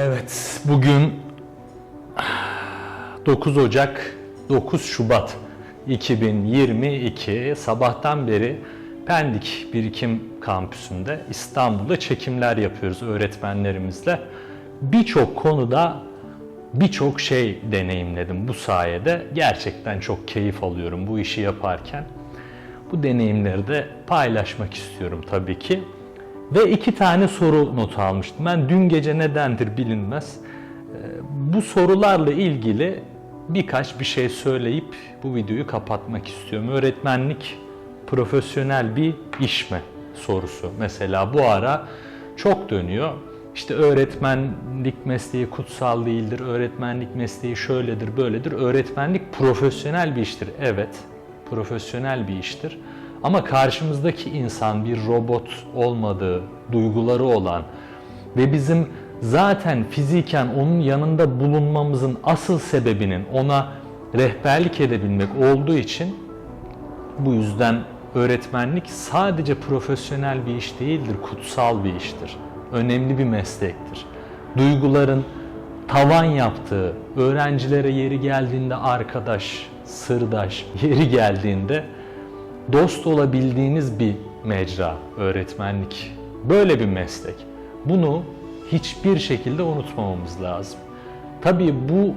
Evet, bugün 9 Ocak, 9 Şubat 2022 sabahtan beri Pendik Birikim Kampüsü'nde İstanbul'da çekimler yapıyoruz öğretmenlerimizle. Birçok konuda birçok şey deneyimledim bu sayede. Gerçekten çok keyif alıyorum bu işi yaparken. Bu deneyimleri de paylaşmak istiyorum tabii ki. Ve iki tane soru notu almıştım. Ben dün gece nedendir bilinmez. Ee, Bu sorularla ilgili birkaç bir şey söyleyip bu videoyu kapatmak istiyorum. Öğretmenlik profesyonel bir iş mi sorusu. Mesela bu ara çok dönüyor. İşte öğretmenlik mesleği kutsal değildir, öğretmenlik mesleği şöyledir, böyledir. Öğretmenlik profesyonel bir iştir. Evet, profesyonel bir iştir. Ama karşımızdaki insan bir robot olmadığı, duyguları olan ve bizim zaten fiziken onun yanında bulunmamızın asıl sebebinin ona rehberlik edebilmek olduğu için bu yüzden öğretmenlik sadece profesyonel bir iş değildir, kutsal bir iştir. Önemli bir meslektir. Duyguların tavan yaptığı, öğrencilere yeri geldiğinde arkadaş, sırdaş, yeri geldiğinde dost olabildiğiniz bir mecra öğretmenlik. Böyle bir meslek. Bunu hiçbir şekilde unutmamamız lazım. Tabii bu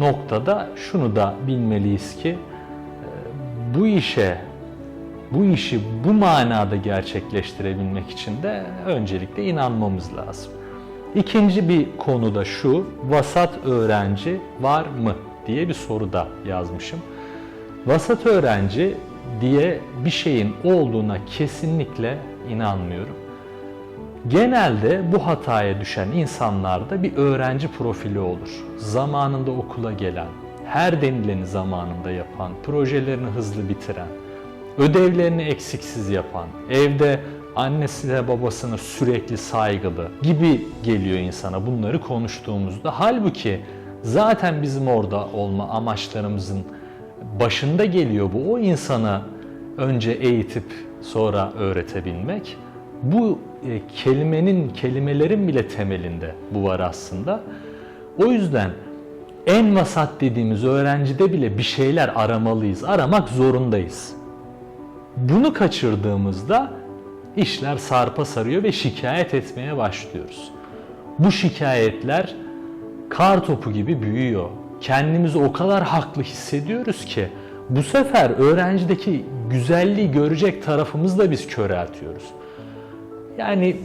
noktada şunu da bilmeliyiz ki bu işe bu işi bu manada gerçekleştirebilmek için de öncelikle inanmamız lazım. İkinci bir konu da şu, vasat öğrenci var mı diye bir soru da yazmışım. Vasat öğrenci diye bir şeyin olduğuna kesinlikle inanmıyorum. Genelde bu hataya düşen insanlarda bir öğrenci profili olur. Zamanında okula gelen, her denileni zamanında yapan, projelerini hızlı bitiren, ödevlerini eksiksiz yapan, evde annesine babasına sürekli saygılı gibi geliyor insana bunları konuştuğumuzda. Halbuki zaten bizim orada olma amaçlarımızın başında geliyor bu. O insana önce eğitip sonra öğretebilmek. Bu e, kelimenin, kelimelerin bile temelinde bu var aslında. O yüzden en vasat dediğimiz öğrencide bile bir şeyler aramalıyız. Aramak zorundayız. Bunu kaçırdığımızda işler sarpa sarıyor ve şikayet etmeye başlıyoruz. Bu şikayetler kar topu gibi büyüyor. Kendimizi o kadar haklı hissediyoruz ki bu sefer öğrencideki güzelliği görecek tarafımızı da biz köre atıyoruz. Yani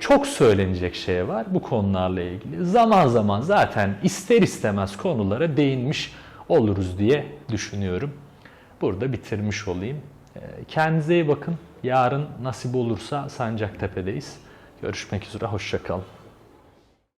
çok söylenecek şey var bu konularla ilgili. Zaman zaman zaten ister istemez konulara değinmiş oluruz diye düşünüyorum. Burada bitirmiş olayım. Ee, Kendinize iyi bakın. Yarın nasip olursa Sancaktepe'deyiz. Görüşmek üzere, hoşçakalın.